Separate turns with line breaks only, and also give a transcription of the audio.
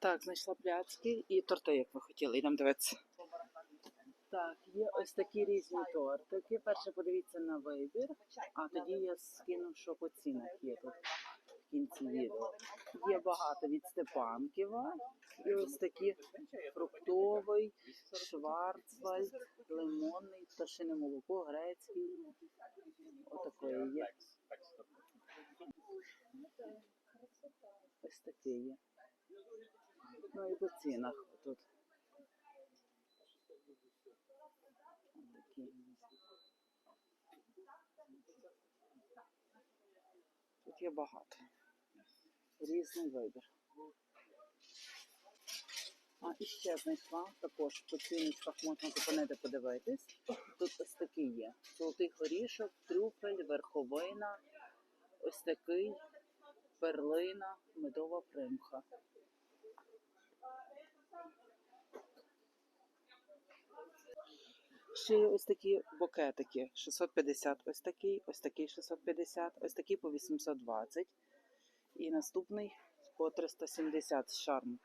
Так, знайшла пляцки і торти, як ви хотіли. Йдемо дивитися. Так, є ось такі різні тортики. Перше подивіться на вибір, а тоді я скину, що по цінах є тут в кінці відео. Є багато від Степанківа. І ось такі фруктовий, шварцвальд, лимонний, пташине молоко, грецький. Отакої є. Ось такий є. Ну і по цінах тут. Тут є багато. Різний вибір. А і ще знайшла також по ціночках можна зупинити подивитись. Тут ось такий є. Золотий горішок, трюфель, верховина, ось такий, перлина, медова примха. Ще є ось такі букетики 650, ось такий, ось такий 650, ось такий по 820. І наступний по 370 шарм.